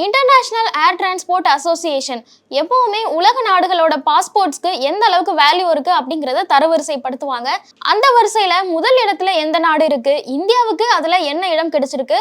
International ஏர் transport association எப்பவுமே உலக நாடுகளோட பாஸ்போர்ட்ஸ்க்கு எந்த அளவுக்கு வேல்யூ இருக்கு அப்படிங்கறத தரவரிசைப்படுத்துவாங்க. அந்த வரிசையில முதல் இடத்துல எந்த நாடு இருக்கு இந்தியாவுக்கு அதுல என்ன இடம் கிடைச்சிருக்கு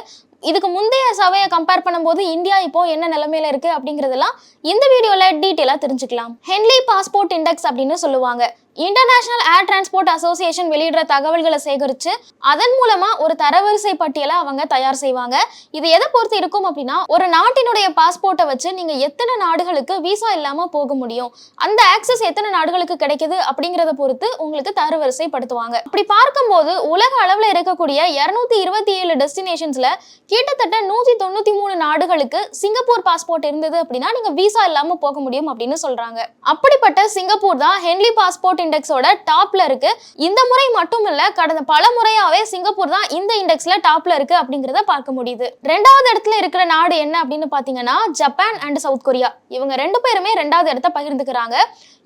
இதுக்கு முந்தைய சபையை கம்பேர் பண்ணும்போது இந்தியா இப்போ என்ன நிலைமையில இருக்கு அப்படிங்கறதெல்லாம் இந்த வீடியோல டீட்டெயிலாக தெரிஞ்சுக்கலாம். ஹென்லி பாஸ்போர்ட் இண்டெக்ஸ் அப்படின்னு சொல்லுவாங்க. இன்டர்நேஷனல் ஏர் டிரான்ஸ்போர்ட் அசோசியேஷன் வெளியிடுற தகவல்களை சேகரித்து அதன் மூலமாக ஒரு தரவரிசை பட்டியலை அவங்க தயார் செய்வாங்க. இது எதை பொறுத்து இருக்கும் அப்படின்னா ஒரு நாட்டினுடைய பாஸ்போர்ட்டை வச்சு நீங்கள் எத்தனை நாடுகளுக்கு விசா இல்லாமல் போக முடியும் அந்த ஆக்சஸ் எத்தனை நாடுகளுக்கு கிடைக்குது அப்படிங்கிறத பொறுத்து உங்களுக்கு தரவரிசைப்படுத்துவாங்க. அப்படி பார்க்கும்போது உலக அளவில் இருக்கக்கூடிய இரநூத்தி இருபத்தி ஏழு டெஸ்டினேஷன்ஸில் கிட்டத்தட்ட நூற்றி தொண்ணூற்றி மூணு நாடுகளுக்கு சிங்கப்பூர் பாஸ்போர்ட் இருந்தது அப்படின்னா நீங்கள் விசா இல்லாமல் போக முடியும் அப்படின்னு சொல்கிறாங்க அப்படிப்பட்ட சிங்கப்பூர் தான் ஹென்லி பாஸ்போர்ட் இண்டெக்ஸோட டாப்ல இருக்கு. இந்த முறை மட்டும் இல்ல கடந்த பல முறையாவே சிங்கப்பூர் தான் இந்த இண்டெக்ஸ்ல டாப்ல இருக்கு அப்படிங்கறத பார்க்க முடியுது. ரெண்டாவது இடத்துல இருக்கிற நாடு என்ன அப்படின்னு பாத்தீங்கன்னா ஜப்பான் அண்ட் சவுத் கொரியா இவங்க ரெண்டு பேருமே ரெண்டாவது இடத்த பகிர்ந்துக்கிறாங்க.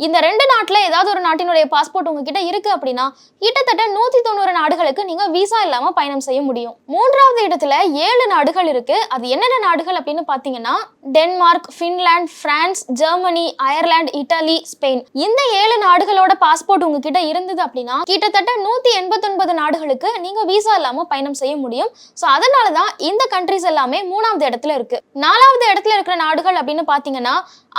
இந்த ரெண்டு நாட்டுல ஏதாவது ஒரு நாட்டினுடைய பாஸ்போர்ட் உங்ககிட்ட இருக்கு அப்படின்னா கிட்டத்தட்ட நூத்தி தொண்ணூறு நாடுகளுக்கு நீங்க விசா இல்லாம பயணம் செய்ய முடியும். மூன்றாவது இடத்துல ஏழு நாடுகள் இருக்கு. அது என்னென்ன நாடுகள் அப்படின்னு பாத்தீங்கன்னா Denmark Finland France Germany Ireland Italy Spain இந்த ஏழு நாடுகளோட பாஸ்போர்ட் உங்ககிட்ட இருந்தது அப்படின்னா கிட்டத்தட்ட நூத்தி எண்பத்தொன்பது நாடுகளுக்கு நீங்க விசா இல்லாம பயணம் செய்ய முடியும். ஸோ அதனால தான் இந்த கண்ட்ரிஸ் எல்லாமே மூணாவது இடத்துல இருக்கு. நாலாவது இடத்துல இருக்கிற நாடுகள் அப்படின்னு பாத்தீங்கன்னா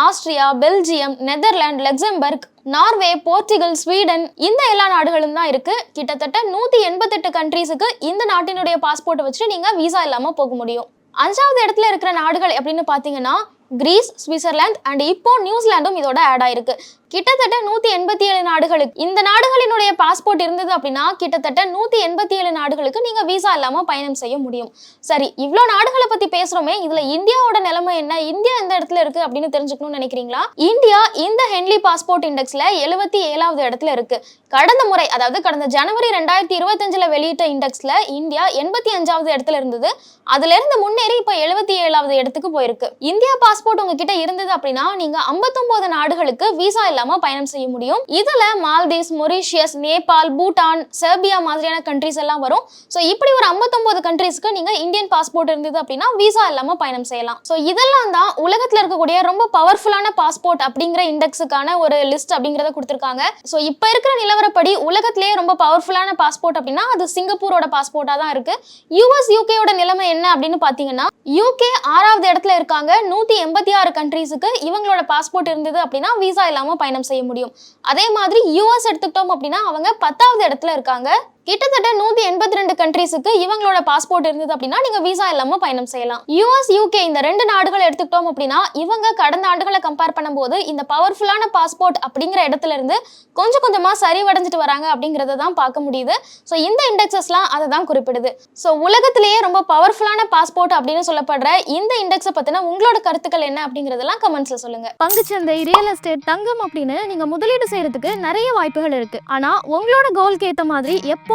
Austria Belgium Netherlands Luxembourg Norway Portugal Sweden இந்த எல்லா நாடுகளும் தான் இருக்கு. கிட்டத்தட்ட நூத்தி எண்பத்தெட்டு கண்ட்ரீஸுக்கு இந்த நாட்டினுடைய பாஸ்போர்ட்டை வச்சுட்டு நீங்க விசா இல்லாம போக முடியும். அஞ்சாவது இடத்துல இருக்கிற நாடுகள் அப்படின்னு பாத்தீங்கன்னா கிரீஸ் சுவிட்சர்லாந்து அண்ட் இப்போ நியூசிலாண்டும் இதோட ஆட் ஆயிருக்கு. கிட்டத்தட்ட நூத்தி எண்பத்தி ஏழு நாடுகளுக்கு இந்த நாடுகளினுடைய பாஸ்போர்ட் இருந்தது அப்படின்னா கிட்டத்தட்ட நூத்தி எண்பத்தி ஏழு நாடுகளுக்கு நீங்க விசா இல்லாம பயணம் செய்ய முடியும். சரி இவ்வளோ நாடுகளை பத்தி பேசுறோமே இதுல இந்தியாவோட நிலைமை என்ன இந்தியா எந்த இடத்துல இருக்கு அப்படின்னு தெரிஞ்சுக்கணும்னு நினைக்கிறீங்களா? இந்தியா இந்த ஹென்லி பாஸ்போர்ட் இண்டெக்ஸ்ல எழுபத்தி ஏழாவது இடத்துல இருக்கு. கடந்த முறை அதாவது கடந்த ஜனவரி ரெண்டாயிரத்தி இருபத்தஞ்சுல வெளியிட்ட இண்டெக்ஸ்ல இந்தியா எண்பத்தி அஞ்சாவது இடத்துல இருந்தது. அதுல இருந்து முன்னேறி இப்ப எழுபத்தி ஏழாவது இடத்துக்கு போயிருக்கு. இந்தியா பாஸ்போர்ட் உங்ககிட்ட இருந்தது அப்படின்னா நீங்க 59 நாடுகளுக்கு விசா இல்லாம பயணம் செய்ய முடியும். இதுல Maldives Mauritius Nepal Bhutan Serbia மாதிரியான கண்ட்ரிஸ் எல்லாம் வரும். ஸோ இப்படி ஒரு 59 கண்ட்ரிஸ்க்கு நீங்க இந்தியன் பாஸ்போர்ட் இருந்தது அப்படின்னா விசா இல்லாம பயணம் செய்யலாம். ஸோ இதெல்லாம் தான் உலகத்துல இருக்கக்கூடிய ரொம்ப பவர்ஃபுல்லான பாஸ்போர்ட் அப்படிங்கிற இண்டெக்ஸுக்கான ஒரு லிஸ்ட் அப்படிங்கறத கொடுத்துருக்காங்க. ஸோ இப்போ இருக்கிற நிலவரப்படி உலகத்திலேயே ரொம்ப பவர்ஃபுல்லான பாஸ்போர்ட் அப்படின்னா அது சிங்கப்பூரோட பாஸ்போர்ட்டா தான் இருக்கு. யூஎஸ் யூகேயோட நிலைமை என்ன அப்படின்னு பாத்தீங்கன்னா யூகே ஆறாவது இடத்துல இருக்காங்க. நூற்றி எண்பத்தி ஆறு கண்ட்ரீஸுக்கு இவங்களோட பாஸ்போர்ட் இருந்தது அப்படின்னா விசா இல்லாமல் பயணம் செய்ய முடியும். அதே மாதிரி யூஎஸ் எடுத்துக்கிட்டோம் அப்படின்னா அவங்க பத்தாவது இடத்துல இருக்காங்க. கிட்டத்தட்ட நூத்தி எண்பத்தி ரெண்டு கண்ட்ரீஸுக்கு இவங்களோட பாஸ்போர்ட் இருந்தது அப்படின்னா நீங்க விசா இல்லாம பயணம் செய்யலாம். யூஎஸ் யூகே இந்த ரெண்டு நாடுகள் எடுத்துக்கிட்டோம் அப்படின்னா இவங்க கடந்த ஆண்டுகளை கம்பேர் பண்ணும்போது இந்த பவர்ஃபுல்லான பாஸ்போர்ட் அப்படிங்கிற இடத்துல இருந்து கொஞ்சம் கொஞ்சமா சரிவடைஞ்சிட்டு வராங்க அப்படிங்கறத தான் பார்க்க முடியுது. ஸோ இந்த இண்டெக்ஸஸ்லாம் அதை தான் குறிப்பிடுது. ஸோ உலகத்திலேயே ரொம்ப பவர்ஃபுல்லான பாஸ்போர்ட் அப்படின்னு சொல்லப்படுற இந்த இண்டெக்ஸை பத்தின உங்களோட கருத்துக்கள் என்ன அப்படிங்கறதெல்லாம் கமெண்ட்ஸ்ல சொல்லுங்க. பங்குச்சந்தை ரியல் எஸ்டேட் தங்கம் அப்படின்னு நீங்க முதலீடு செய்யறதுக்கு நிறைய வாய்ப்புகள் இருக்கு. ஆனா உங்களோட கோல்க்கு ஏத்த மாதிரி எப்போ